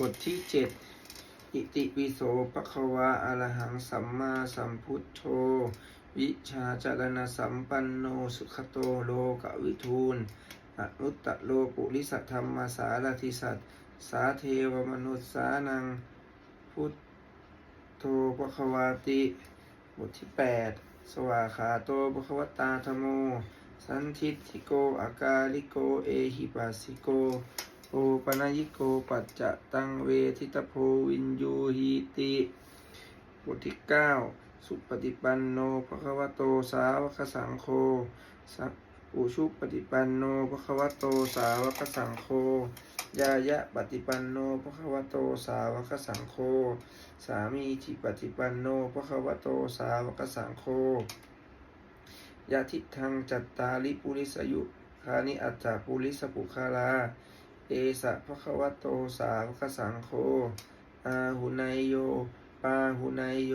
บทที่เจ็ดอิติปิโสปะคะวะอรหังสัมมาสัมพุทโธ วิชาจารณสัมปันโนสุขโตโลกวิทูลอนุตตะโลปุริสธรรมสารทิสัตสาเทวมนุษสานังพุทโธปะคะวาติ บทที่ 8 สวาขาโตปะคะวตาธโม สันทิฏฐิโกอากาลิโก เอหิปัสสิโก โอปนยิโกปัจจะตังเวทิตโพวินยูหีติบทที่9สุปฏิปันโนภะคะวะโตสาวกสังโฆสัพอุชุปฏิปันโนภะคะวะโตสาวกสังโฆยายะปฏิปันโนภะคะวะโตสาวกสังโฆสามีจิปฏิปันโนภะคะวะโตสาวกสังโฆยะทิทังจัตตาลิปุริสยุคานิอัจจาปุริสปุคาลา เอสะภะคะวะโตสาวกสังโฆอาหุนายโย ปาหุนายโย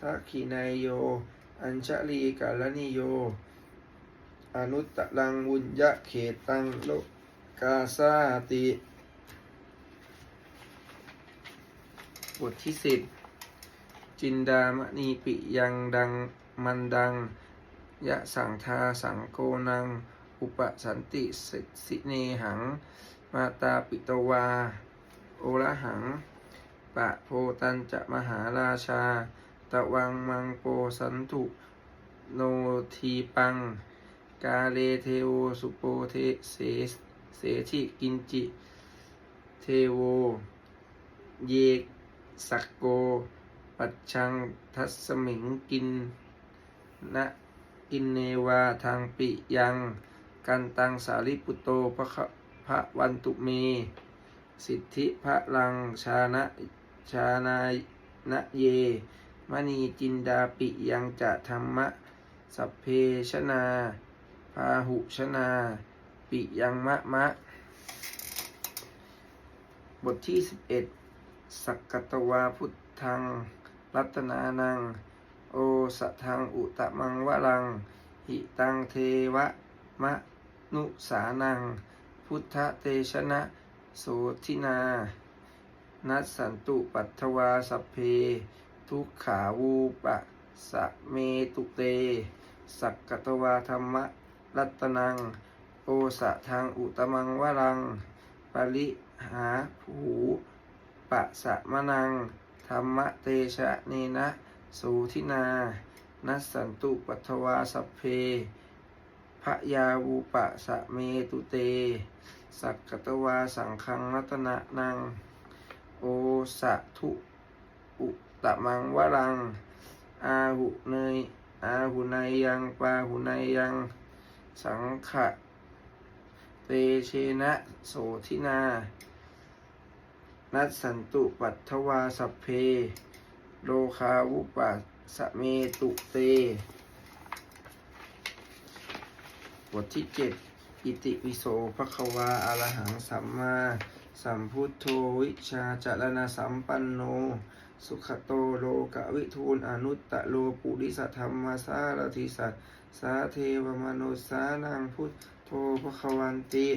ทักขินายโย อัญชลีกาลนิโย อนุตตลังวุญยะเขตังโลกาซาติ บทที่สิบจินดามณีปิยังดังมันดัง ยะสังทาสังโกนัง อุปสันติสิเนหัง มาตาปิตวา โอระหัง ปะโพตันจะมหาราชา ตะวังมังโปสันตุโนทีปัง กาเลเทโวสุโปเทเสเสชิกินจิ เทโว เยกสักโก ปัจชังทัสมิงกินนะกินเนวาทางปิยัง กันตังสาริปุโตพระคะ พระวันตุเม สิทธิพระลังชานะชานายนะเย มณีจินดาปิยังจะธรรมะ สัพเพชนาพาหุชนา ปิยังมะมะ บทที่ 11 สักกตวาพุทธัง รัตนานัง โอสะทังอุตมังวะลัง หิตังเทวะมะนุสานัง พุทธเตชนะโสทินา นัสสันตุปัทวาสเพ ทุกขาวูปะสะเมตุเต สักกตวาธรรมรัตนัง โอสะทางอุตมังวะลัง ปริหาผูปะสะมะนัง ธรรมเตชะเนนะสูทินา นัสสันตุปัทวาสเพ พระยาวูปะสะเมตุเต สักกตวาสังคังรัตนะนัง โอสะทุอุตมังวรัง อาหุเนยอาหุนายยังปาหุนายยัง สังขะเตเชนะโสทินา นัสสันตุปัทถวาสัพเพ โลคาวุปัสสะเมตุเต บทที่เจ็ดอิติปิโสภควาอรหังสัมมาสัมพุทโธวิชาจารณสัมปันโน สุขโตโลกวิทูลอนุตตะโลปุริสธรรมสารทิสัตสาเทวมนุสานังพุทโธภควันติ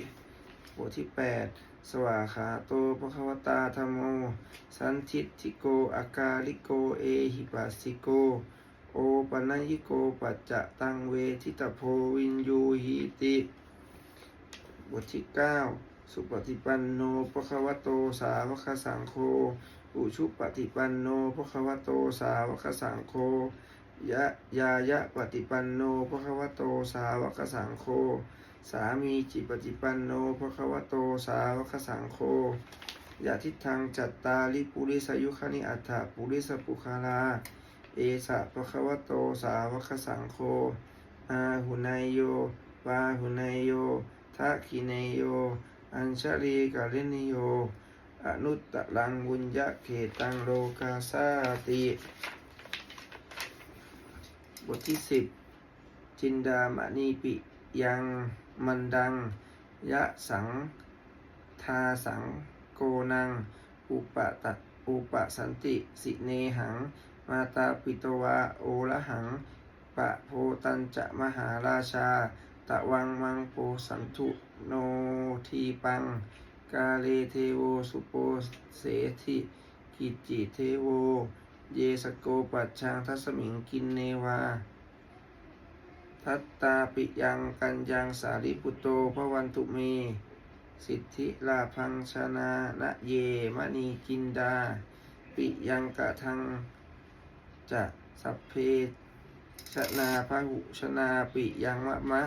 บทที่ 8 สวาขาโตภควตาธรรมโม สันทิฏฐิโกอากาลิโก เอหิปัสสิโก โอปนัยิโกปัจจะตังเวทิตโพวินยูหีติบทที่ 9 สุปฏิปันโนภควโตสาวกสังโฆอุชุปฏิปันโนภควโตสาวกสังโฆยะยายะปฏิปันโนภควโตสาวกสังโฆสามีจิปฏิปันโนภควโตสาวกสังโฆยะทิทังจัตตาลิปุริสยุคณิอัฏฐปุริสปุคาลา เอสะภควโตสาวกสังโฆอาหุนายโยปาหุนายโยทักขินายโย อัญชลีกาลินิโย อนุตตะลังบุญยะเขตังโลกาสาติ บทที่สิบจินดามณีปิยังมันดัง ยะสัง ทาสัง โกนัง อุปตัดอุปสันติ สิเนหัง มาตาปิตวาโอระหัง ปะโพตันจะมหาราชา ตะวังมังโปสันทุโนทีปัง กาเลเทโวสุโปเสธิกิจิเทโว เยสโกปัจชังทัสมิงกินเนวา ทัตตาปิยังกันยังสาริปุตโตพระวันตุเม สิทธิลาพังชนานะเยมณีกินดา ปิยังกะทัง จะสัพเพชนาพหุชนาปิยังมะมะ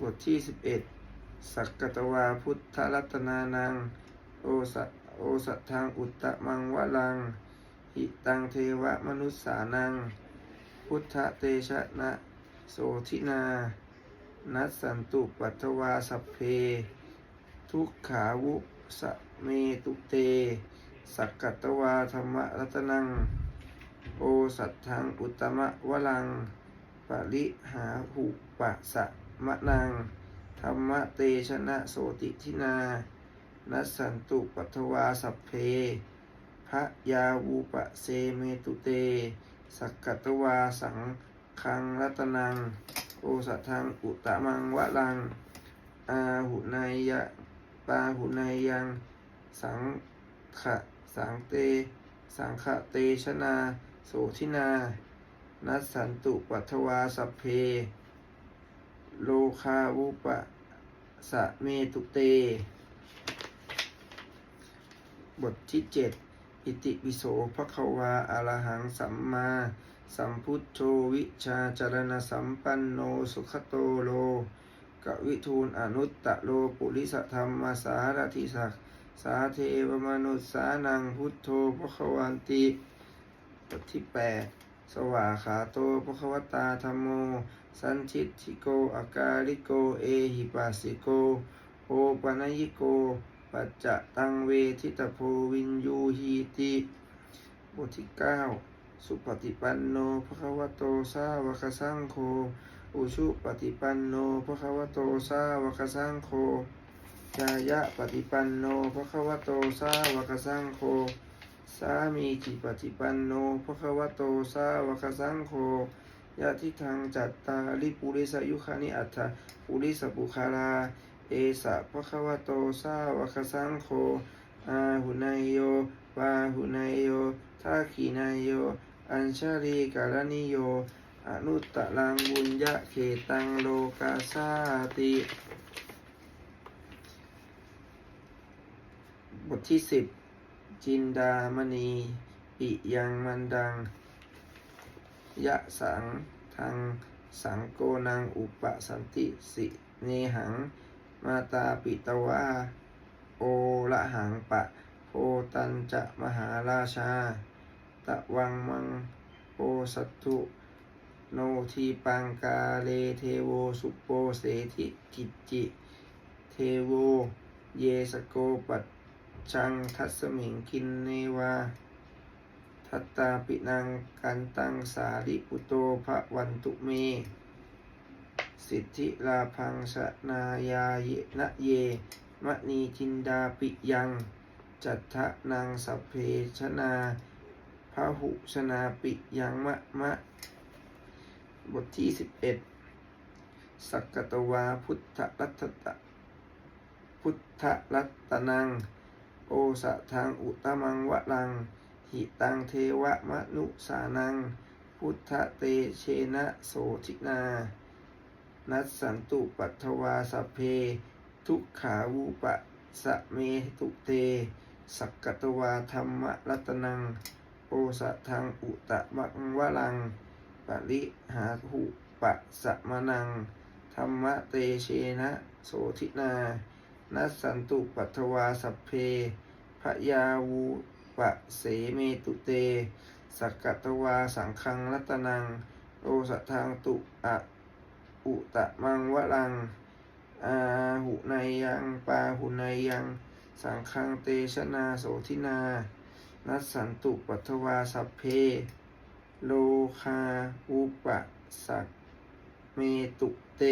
บทที่11สักกตวาพุทธรัตนานัง โอสะโอสัทธังอุตตมังวะลัง หิตังเทวมนุษสานัง พุทธเตชะนะโสทินา นัสสันตุปัทวาสัพเพ ทุกขาวุสเมตุเต สักกตวาธรรมรัตนัง โอสัตทังอุตมะวลัง ปริหาหุปะสะมะนัง ธรรมเตชนะโสติทินา นัสสันตุปัทวาสัพเพพระยาวูปะเซเมตุเต สักกตวาสังคังรัตนัง โอสัทังอุตตมังวะลัง อาหุนายยะปาหุนายยัง สังขะสังเต สังขะเตชนา โสทินา นัสสันตุปัทวาสัพเพ โลคาวุปะสะเมตุเต บทที่เจ็ดอิติปิโสภควาอารหังสัมมา สัมพุทโธวิชาจารณสัมปันโนสุขโตโลกวิทูลอนุตตะโลปุริสธรรมสารทิสักสาเทวมนุษสานังพุทโธภควันติ บทที่แปดสวาขาโตภควตาธรรมโม สันทิทิโกอากาลิโก เอหิปัสสิโก โอปนยิโก ปัจจตังเวทิตโพวินยูหีติ บทที่เก้าสุปฏิปันโนภควโตสาวกสังโฆ อุชุปฏิปันโนภควโตสาวกสังโฆจายะปฏิปันโนภควโตสาวกสังโฆ สามีจิปฏิปันโนภควโตสาวกสังโฆยะทิทังจัตตาลิปุริสยุคานิอัตถปุริสปุคารา เอสะภควโตสาวกสังโฆอาหุนายโย ปาหุนายโยทักขินายโย อัญชาลีกาลนิโย อนุตตะลังบุญยะเขตังโลกาสาติบทที่สิบ จินดามณีปิยังมันดัง ยะสังทางสังโกนังอุปสันติสิเนหัง มาตาปิตวาโอละหังปะโพตันจะมหาราชา ตะวังมังโปสัตถุโนทีปังกาเลเทโวสุปโปเสธิกิจจิ เทโว เยสโกปั จชังทัสมิงคินเนวา ทัตตาปินังกันตังสาริปุโตภะวันตุเม สิทธิลาพังชนายาเยนะเยมณีจินดาปิยัง จัตทะนางสัพเพชนาพระหุชนาปิยังมะมะ บทที่สิบเอ็ดสักกตวาพุทธรัตตะพุทธรัตนัง โอสะทางอุตมังวะลัง หิตังเทวมนุสานัง พุทธเตเชนะโสทินา นัสสันตุปัทวาสเพ ทุกขาวูปะสะเมตุเต สักกตวาธรรมรัตนัง โอสะทางอุตมังวะลัง ปริหาหุปะสะมะนัง ธรรมเตเชนะโสทินา นัสสันตุปัทวาสัพเพพระยาวูปะเสเมตุเต สักกตวาสังคังรัตนังโอสะทางตุอะอุตะมังวะลัง อาหุนายยัง ปาหุนายยัง สังคังเตชนาโสทินา นัสสันตุปัทวาสัพเพ โลคาอุปสักเมตุเต